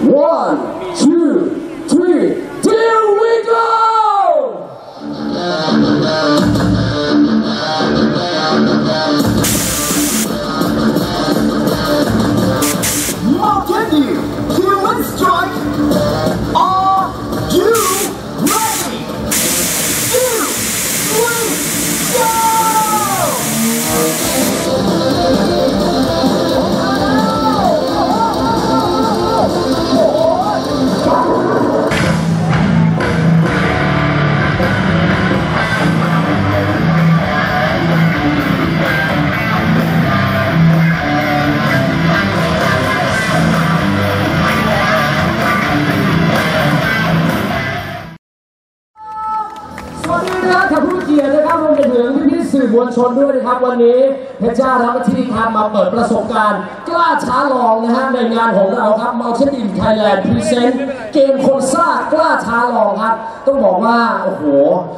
one two three วันนี้เพชรจ้ารับหน้าที่ครับมาเปิดประสบการณ์ กล้าช้าลองนะฮะในงานของเราครับ Mountain in Thailand Present เกมคนซ่ากล้าช้าลองครับ ต้องบอกว่า โอ้โห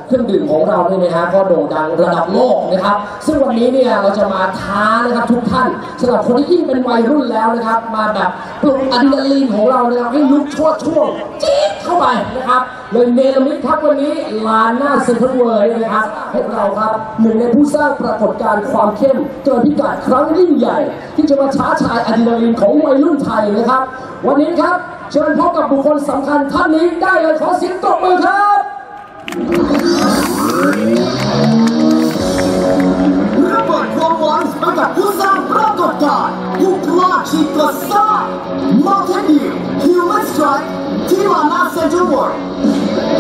เครื่องดื่มของเราเนี่ยนะฮะก็โด่งดังระดับโลกนะครับ ซึ่งวันนี้เนี่ยเราจะมาท้านะครับทุกท่านสำหรับคนที่ยิ่งเป็นวัยรุ่นแล้วนะครับ มาแบบปลุกอะดรีนาลีนของเรานะครับให้ลุกโชดช่วงจี๊ดเข้าไปนะครับเลยเนรมิตครับวันนี้ลานหน้าเซ็นทรัลเวิร์เนี่ยนะครับพวกเราครับหนึ่งในผู้สร้างปรากฏการณ์ความเข้มเกินพิกัดครั้งยิ่งใหญ่ ที่จะมาช้าชายอะดรีนาลีนของวัยรุ่นไทยนะครับ วันนี้ครับเชิญพบกับบุคคลสำคัญท่านนี้ได้เลยขอเสียงตบมือครับระเบิดความหวังให้กับผู้สร้างปรากฏการณ์ผู้กล้าฉีกกระซ่ามอบเทนดิว Human Strike ที่ลานาเซ็นทรัลเวิลด์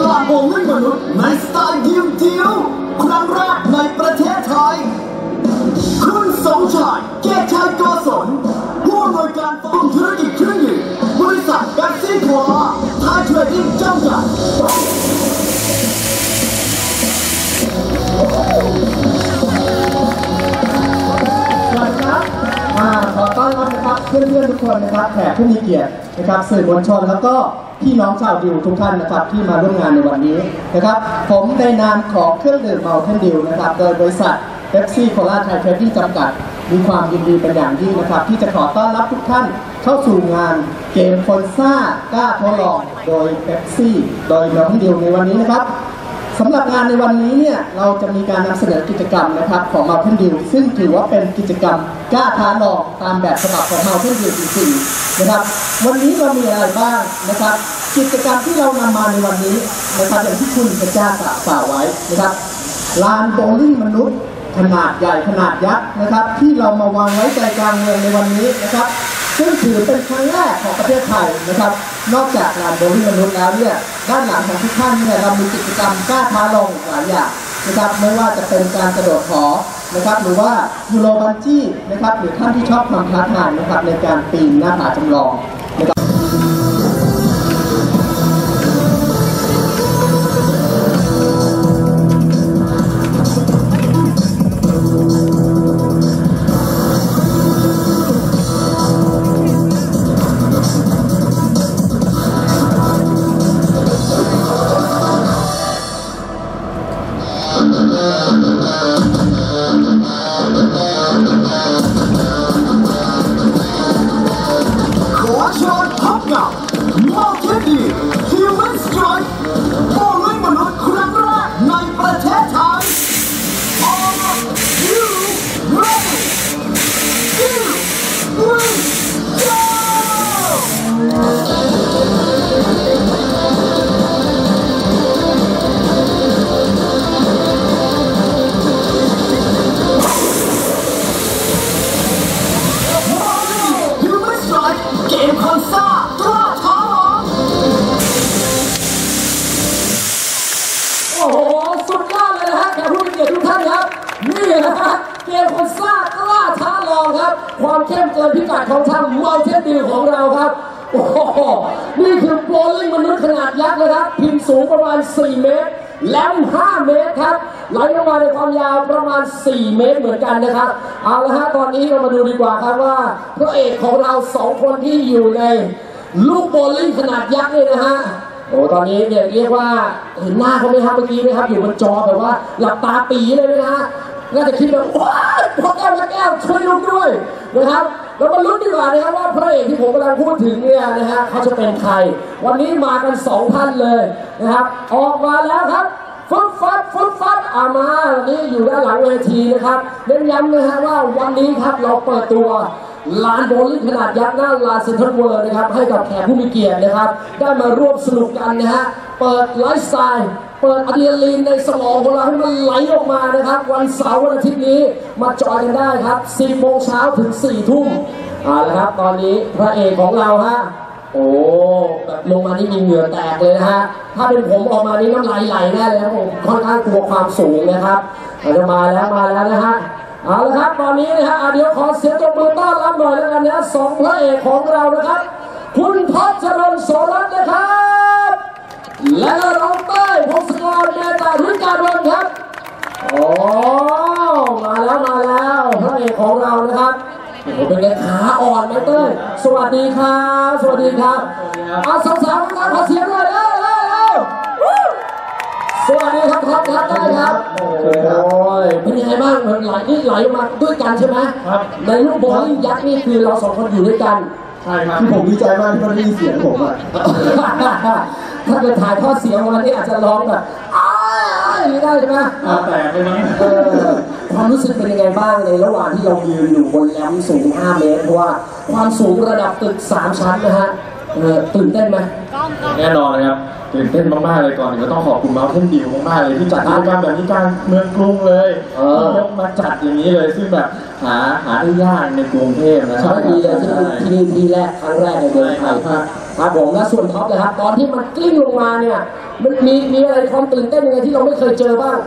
ลาโบลิ่งมนุษย์ในสไตล์เดียวเดียวครั้งแรกในประเทศไทย คุณสมชายเกยรติชัยกศลผู้อำนวยการฝ่ายธุรกิจเครื่องดื่มบริษัทแบ็กซี่ทัวร์ไทยเทรดดิ้งจำกัดสวัสดีครับขอต้อนรับนะครับเพื่อนๆทุกคนนะครับแขกผู้มีเกียรตินะครับสื่อมวลชนแล้วก็ พี่น้องชาวดิวทุกท่านนะครับที่มาร่วมงานในวันนี้นะครับ ผมในนามของเครื่องดื่มเมาเทนดิวนะครับ โดยบริษัทเอฟซี่โคราชไทยเทรดดิ้งจำกัด มีความยินดีเป็นอย่างยิ่งนะครับ ที่จะขอต้อนรับทุกท่านเข้าสู่งานเกมคนซ่ากล้าทดลองโดยเอฟซี่โดยน้องดิวในวันนี้นะครับ สำหรับงานในวันนี้เนี่ยเราจะมีการนำเสนอกิจกรรมนะครับของ Mountain Dew ซึ่งถือว่าเป็นกิจกรรมกล้าท้าลองตามแบบฉบับของ Mountain Dew จริงๆนะครับ วันนี้เรามีอะไรบ้างนะครับ กิจกรรมที่เรานำมาในวันนี้นะครับอย่างที่คุณพระเจ้ากล่าวไว้นะครับลานโบว์ลิ่งมนุษย์ขนาดใหญ่ขนาดยักษ์นะครับ ที่เรามาวางไว้ใจกลางเมืองในวันนี้นะครับ ซึ่งถือเป็นครั้งแรกของประเทศไทยนะครับ นอกจากงานโบลิ่งมนุษย์แล้วเนี่ยด้านหลังของทุกท่านเนี่ยเรามีกิจกรรมกล้าท้าลองหลายอย่างนะครับไม่ว่าจะเป็นการกระโดดหอนะครับหรือว่ายูโรบันจี้นะครับหรือท่านที่ชอบความท้าทายนะครับในการปีนหน้าผาจำลองนะครับ 4 เมตรแหลม5เมตรครับไหลลงมาในความยาวประมาณ 4 เมตรเหมือนกันนะครับ เอาละฮะตอนนี้เรามาดูดีกว่าครับว่าพระเอกของเราสองคนที่อยู่ใน ลูกโบลลิ่งขนาดยักษ์เลยนะฮะโอ้ตอนนี้เนี่ยเรียกว่าเห็นหน้าเขาไหมครับเมื่อกี้ไหมครับ อยู่บนจอแบบว่าหลับตาปีเลยนะฮะน่าจะคิดแบบว้าวพ่อแก้วพ่แก้วช่วยลูกด้วยนะครับ เรามาลุ้นดีกว่านะครับว่าพระเอกที่ผมกำลังพูดถึงเนี่ยนะฮะเขาจะเป็นใคร วันนี้มากันสองท่านเลยนะครับออกมาแล้วครับฟึบฟับฟึบฟับอามาวันนี้อยู่ด้านหลังเวทีนะครับเน้นย้ำนะฮะว่าวันนี้ครับเราเปิดตัวลานโบลิ่งขนาดยักษ์หน้าลานเซ็นทรัลเวิลด์นะครับให้กับแขกผู้มีเกียรตินะครับ ได้มาร่วมสนุกกันนะฮะเปิดไลฟ์สไตล์ เปิดอะดรีนาลีนในสมองของเราให้มันไหลออกมานะครับ วันเสาร์วันอาทิตย์นี้มาจอยกันได้ครับ10โมงเช้าถึง4ทุ่มเอาละครับ ตอนนี้พระเอกของเราฮะโอ้แบบลงมานี่มีเหงื่อแตกเลยนะฮะถ้าเป็นผมออกมานี่น้ำลายไหลแน่เลยนะผมค่อนข้างกลัวความสูงนะครับเราจะมาแล้วมาแล้วนะฮะเอาละครับตอนนี้นะฮะเดี๋ยวขอเสียงตบมือต้อนรับหน่อยแล้วกันนะสองพระเอกของเรานะครับ คุณท็อปชนนท์โสรัตน์นะครับ และก็น้องเต้ยพงศกรเมตตาธุรการวันครับโอ้มาแล้วมาแล้วพระเอกของเรานะครับโอ้โหเป็นไงขาอ่อนไหมเต้ยสวัสดีครับ สวัสดีครับเอาสาวๆครับขอเสียงหน่อยเร็วเร็วเร็ววู้สวัสดีครับครับครับได้ครับโอ้ยเป็นยังไงบ้างไหลนี่ไหลมาด้วยกันใช่ไหมครับในลูกโบลิ่งยักษ์นี่คือเราสองคนอยู่ด้วยกันใช่ครับที่ผมดีใจมากที่เขาได้ยินเสียงผมอะ ถ้าเกิดถ่ายทอดเสียงวันนี้อาจจะร้องแบบอ้ายอ้ายอย่างนี้ได้ใช่ไหมตาแตกเลยมั้งเออความรู้สึกเป็นยังไงบ้างในระหว่างที่เรายืนอยู่บนแรมสูง 5 เมตรเพราะว่าความสูงระดับตึก 3 ชั้นนะฮะเออตื่นเต้นไหมแน่นอนเลยครับตื่นเต้นมากๆเลยก่อนอื่นก็ต้องขอบคุณมาเทนดิวมากๆเลยที่จัดกิจกรรมแบบนี้กลางเมืองกรุงเลยเออยกมาจัดอย่างนี้เลยซึ่งแบบหาหาได้ยากในกรุงเทพนะใช่ดีเลยที่นี่ที่นี่ที่แรกครั้งแรกในเมืองไทย ครับผมและส่วนท็อปเลยครับ ตอนที่มันกลิ้งลงมาเนี่ยมันมีมีอะไรความตื่นเต้นยังไงที่เราไม่เคยเจอบ้าง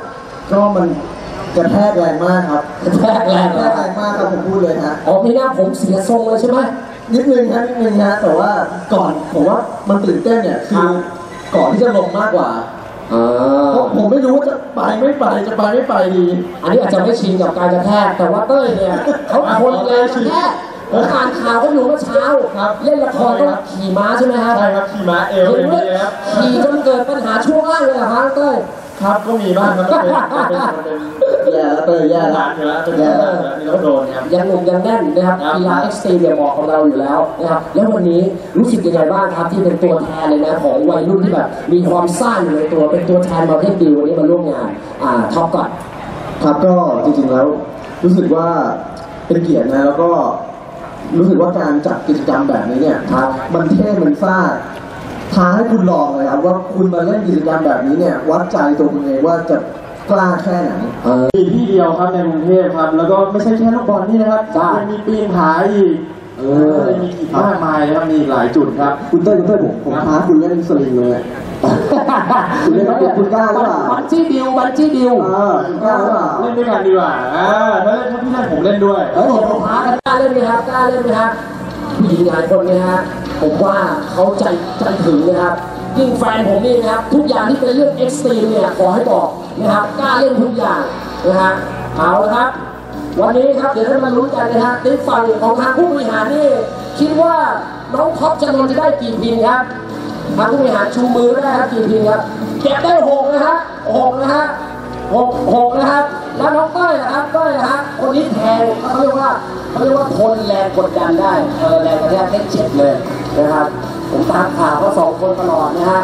ก็มันกระแทกแรงมากครับกระแทกแรงกระแทกแรงมากครับผมพูดเลยฮะอ๋อมีหน้าผมเสียทรงเลยใช่ไหมนิดนึงฮะนิดนึงฮะแต่ว่าก่อนผมว่ามันตื่นเต้นเนี่ยคือก่อนที่จะลงมากกว่าอ่าเพราะผมไม่รู้ว่าจะไปไม่ไปจะไปไม่ไปดี อันนี้อาจจะไม่ชินกับการกระแทกแต่ว่าเต้ยเนี่ยเขาทนแรงกระแทก ผมอ่านข่าวเขาอยู่เมื่อเช้า ครับเล่นละครต้องขี่ม้าใช่ไหมครับใช่ครับขี่ม้าเอวเห็อนย่างว่านี้เลยครับขี่จนเกิดปัญหาช่วงล่างเลยเหรอครับเต้ยครับก็มีบ้างครับมันเป็นมันเป็นมันเป็นแย่แล้วเตยแย่ปัญแล้วหาอยู่แล้วเป็นปัญหาอยู่แล้วที่เราโดนครับยังหนุ่มยังแน่นนะครับครับกีฬาเอ็กซ์ตรีมเนี่ยเหมาะของเราอยู่แล้วนะครับแล้ววันนี้รู้สึกยังไงบ้างครับที่เป็นตัวแทนเลยนะของวัยรุ่นที่แบบมีความซ่าอยู่ในตัวเป็นตัวแทนมาเทนดิววันนี้มาร่วมงานอ่าท็อปก่อนครับก็จริงๆแล้ว รู้สึกว่าเป็นเกียรตินะแล้วก็ รู้สึกว่าการจัดกิจกรรมแบบนี้เนี่ยครับมันเท่มันซ่าท้าให้คุณลองเลยครับว่าคุณมาเล่นกิจกรรมแบบนี้เนี่ย วัดใจตัวคุณเองว่าจะกล้าแค่ไหนเออมีที่เดียวครับในกรุงเทพครับ แล้วก็ไม่ใช่แค่ลูกบอลนี่นะครับจ้ะยังมีปีนผาอีกเอเอออมีอีกมากมายนะครับมีอีกหลายจุดครับ คุณเต้ยคุณเต้ยผมผมท้าคุณเล่นสลิงเลยอะคุณเล่นคุณกล้าหรือเปล่าบันจี้ดิวบันจี้ดิวเออคุณกล้าหรือเปล่าเล่นด้วยกันดีกว่าอ่าถ้าเล่นถ้าพี่เล่นผมเล่นด้วยเฮ้ยผมท้ากันกล้า เล่นไหมครับกล้าเล่นไหมครับผู้หญิงหลายคนนี่ยฮะผมว่าเขาใจใจถึงนะครับยิ่งแฟนผมนี่นะครับ ทุกอย่างที่เป็นเรื่องเอ็กซ์ตรีมเนี่ยขอให้บอกนะครับกล้าเล่นทุกอย่างนะฮะเอาละครับ วันนี้ครับเดี๋ยวเรามาลุ้นกันนะฮะในฝั่งของทางผู้บริหารนี่คิดว่าน้องท็อปจำนวนจะได้กี่พินครับทางผู้บริหารชูมือก็ได้ครับกี่พินครับเก็บได้หกนะฮะหกนะฮะ หกหกนะครับ แล้วน้องก้อยนะครับก้อยนะฮะคนนี้แทงเขาเรียกว่าเขาเรียกว่าทนแรงกดดันได้เออแรงกระแทกได้เจ็บเลยนะครับ ผมตามข่าวเขาสองคนตลอดนะฮะ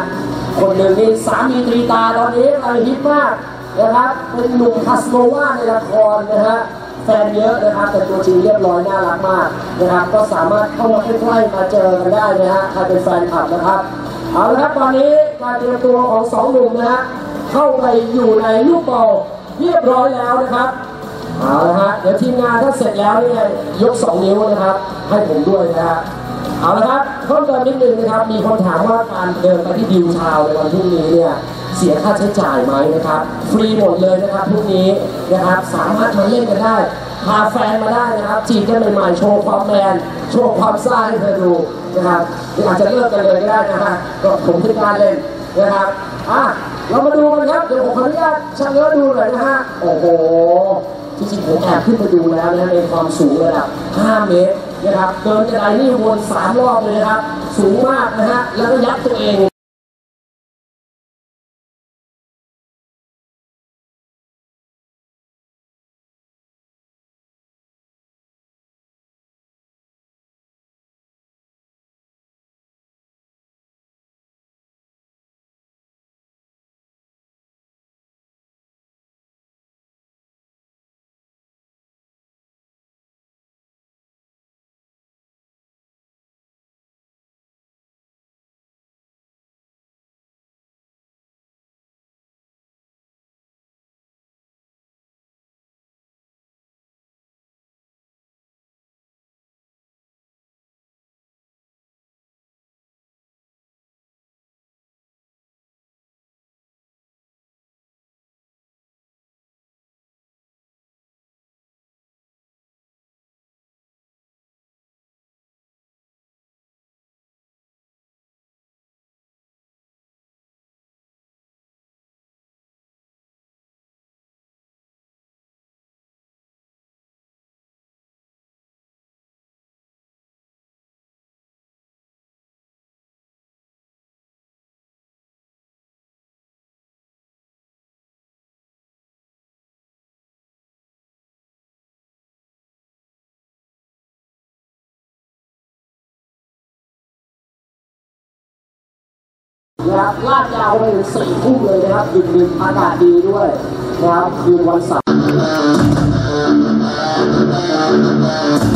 คนหนึ่งนี่สามีตรีตาตอนนี้กำลังฮิตมากนะครับเป็นหนุ่มคาสโนวาในละครนะฮะแฟนเยอะนะครับแต่ตัวจริงเรียบร้อยน่ารักมากนะครับ ก็สามารถเข้ามาใกล้ๆมาเจอกันได้นะฮะใครเป็นแฟนคลับนะครับ เอาละครับตอนนี้การเตรียมตัวของสองหนุ่มนะฮะ เข้าไปอยู่ในลูกบอลเรียบร้อยแล้วนะครับเอาละฮะเดี๋ยวทีมงานถ้าเสร็จแล้วเนี่ยยกสองนิ้วนะครับ ให้ผมด้วยนะฮะเอาละครับเพิ่มเติมนิดนึงนะครับ มีคนถามว่าการเดินไปที่ดิวทาวน์ในวันพรุ่งนี้เนี่ยเสียค่าใช้จ่ายไหมนะครับ ฟรีหมดเลยนะครับพรุ่งนี้นะครับสามารถมาเล่นกันได้พาแฟนมาได้นะครับจีบกันใหม่ๆโชว์ความแมนโชว์ความซ่าให้เธอดูนะครับอาจจะเลิกกันเลยก็ได้นะฮะก็ผมที่การเล่นนะครับอะ เรามาดูกันครับ เดี๋ยวผมขออนุญาตชักเนื้อดูหน่อยนะฮะ โอ้โห จริงๆผมแอบขึ้นไปดูแล้วนะในความสูงระดับ 5 เมตรนะครับ เดินกระไดนี่วน3รอบเลยนะครับ สูงมากนะฮะ แล้วก็ยัดตัวเอง นะครับลากยาวไปถึงสี่ทุ่มเลยนะครับดึกๆอากาศดีด้วยนะครับคืนวันเสาร์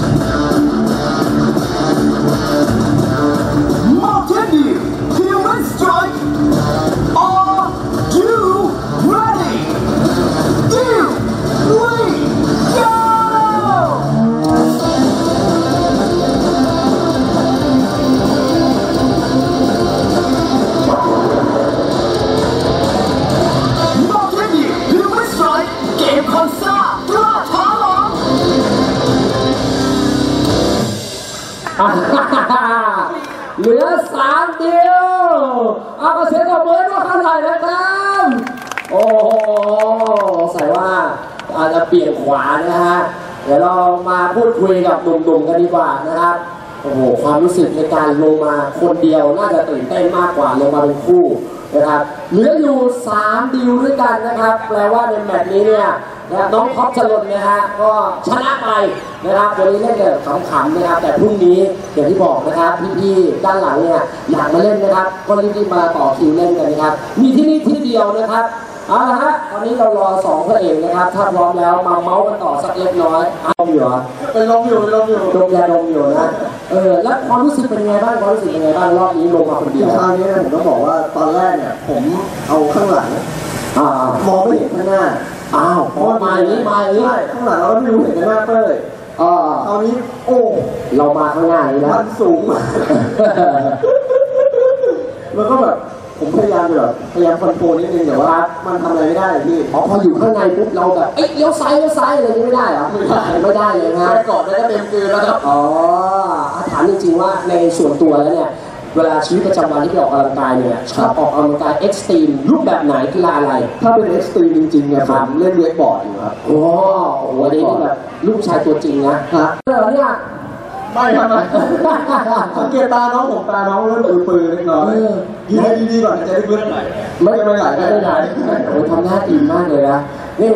เหลือสามเดียวเอากระเสียงกับมือด้วยเท่าไหร่นะครับโอ้โหใส่ว่าอาจจะเปลี่ยนขวานะฮะเดี๋ยวเรามาพูดคุยกับหนุ่มๆกันดีกว่านะครับโอ้โหความรู้สึกในการลงมาคนเดียวน่าจะตื่นเต้นมากกว่าลงมาเป็นคู่นะครับเหลืออยู่3ดิวด้วยกันนะครับแปลว่าในแมตช์นี้เนี่ย นะครับน้องท็อปจรนนะฮะก็ชนะไปนะครับวันนี้เล่นแบบขำๆนะครับแต่พรุ่งนี้อย่างที่บอกนะครับพี่ๆด้านหลังเนี่ยอยากมาเล่นนะครับ ก็รีบๆมาต่อคิวเล่นกันนะครับ มีที่นี่ที่เดียวนะครับเอาละฮะตอนนี้เรารอสองพระเอกนะครับ ถ้าพร้อมแล้วมาเมาส์กันต่อสักเล็กน้อยเอาอยู่เหรอไปลงอยู่ไปลงอยู่ดมยาดมอยู่นะ เออ แล้วความรู้สึกเป็นไงบ้าง ความรู้สึกเป็นไงบ้าง รอบนี้ลงมาคนเดียวคราวนี้เนี่ยผมต้องบอกว่าตอนแรกเนี่ย ผมเอาข้างหลังอ่ามองไม่เห็นข้างหน้า อ้าวพอมาอย่างนี้มาอย่างนี้ใช่ข้างหลังเราไม่รู้เห็นข้างหน้าเต้ยอ่าคราวนี้โอ้เรามาข้างหน้านี้นะมันสูงมากแล้วก็แบบผมพยายามแบบพยายามคอนโทรลนิดนึงแต่ว่ามันทำอะไรไม่ได้เลยพี่อ๋อพออยู่ข้างในปุ๊บเราแบบเอ้ยเลี้ยวซ้ายเลี้ยวซ้ายอะไรนี้ไม่ได้เหรอไม่ได้ไม่ได้เลยนะแค่กอดแล้วก็เต็มกลืนแล้วครับอ๋ออะถามจริงๆว่าในส่วนตัวแล้วเนี่ย เวลาชีวิตประจำวันที่ไปออกกำลังกายเนี่ยชอบออกกำลังกายเอ็กซ์ตรีมรูปแบบไหนกีฬาอะไร ถ้าเป็นเอ็กซ์ตรีมจริงๆเนี่ยผมเล่นเวกบอร์ดอยู่ครับโอ้โหอันนี้นี่แบบลูกชายตัวจริงนะฮะเออเนี่ยไม่ครับไม่สังเกตตาน้องผมตาน้องเริ่มปืนๆเล็กน้อยเออยืนให้ดีๆก่อนใจลึกๆหน่อยไม่ไม่ไหลไม่ไม่ได้ไหลโอ้ยทำหน้าอินมากเลยนะนี่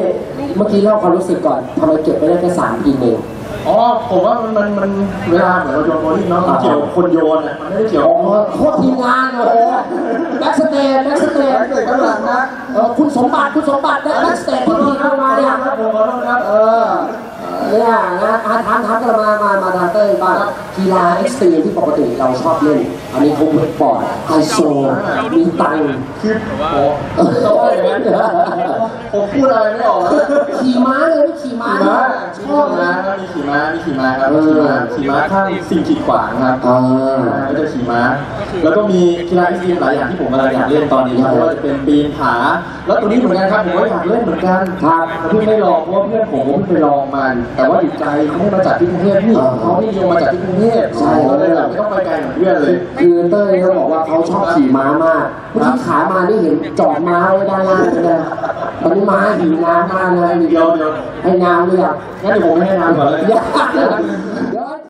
เมื่อกี้เล่าความรู้สึกก่อนทำไมเก็บไปได้แค่สามปีเอง อ๋อผมว่ามันมันมันเวลาเหมือนเราโยนโบลิ่งเนาะมันเกี่ยวกับคนโยนอะมันไม่ได้เกี่ยวอ๋อโคตรทีมงานโอ้โหแบ็กสเตจแบ็กสเตจเกิดข้างหลังนะเออคุณสมบัติคุณสมบัติแบ็กสเตจที่ทีมเข้ามาเนี่ยครับผมขอโทษครับเออเนี่ยนะอาทานทานกันมามามาทางเต้ยบ้างกีฬาเอ็กซ์ตรีมที่ปกติเราชอบเล่น อันนี้เขาเวกบอร์ดไฮโซมีตังค์คือโอ้ต้องว่าอย่างนั้นผมพูดอะไรไม่ออกแล้วขี่ม้าเลยขี่ม้าขี่ม้าชชออบบนะนะมีขี่ม้ามีขี่ม้าครับขี่ม้าขี่ม้าข้างสิ่งขีดขวางครับอ่าก็จะขี่ม้า แล้วก็มีกีฬาที่ดีหลายอย่างที่ผมกำลังอยากเล่นตอนนี้ไม่ว่าจะเป็นปีนผา แล้วตัวนี้เหมือนกันครับผมก็อยากเล่นเหมือนกันครับเพิ่งได้ลองเพราะว่าเพื่อนผมก็เพิ่งไปลองมัน แต่ว่าติดใจเขาไม่มาจากที่กรุงเทพนี่เขาไม่ยอมมาจากที่กรุงเทพใช่ก็เลยแบบไม่ต้องไปไกลเหมือนเพื่อนเลยคือเต้ยเขาบอกว่าเขาชอบขี่ม้ามากเมื่อกี้ขามานี่เห็นจอดม้าไว้ด้านล่างเลยนะตอนนี้ม้าหิวน้ำมากเลยเดี๋ยวเดี๋ยวให้น้ำเลยอะงั้นเดี๋ยวผมไม่ให้น้ำก่อนเลยอยาก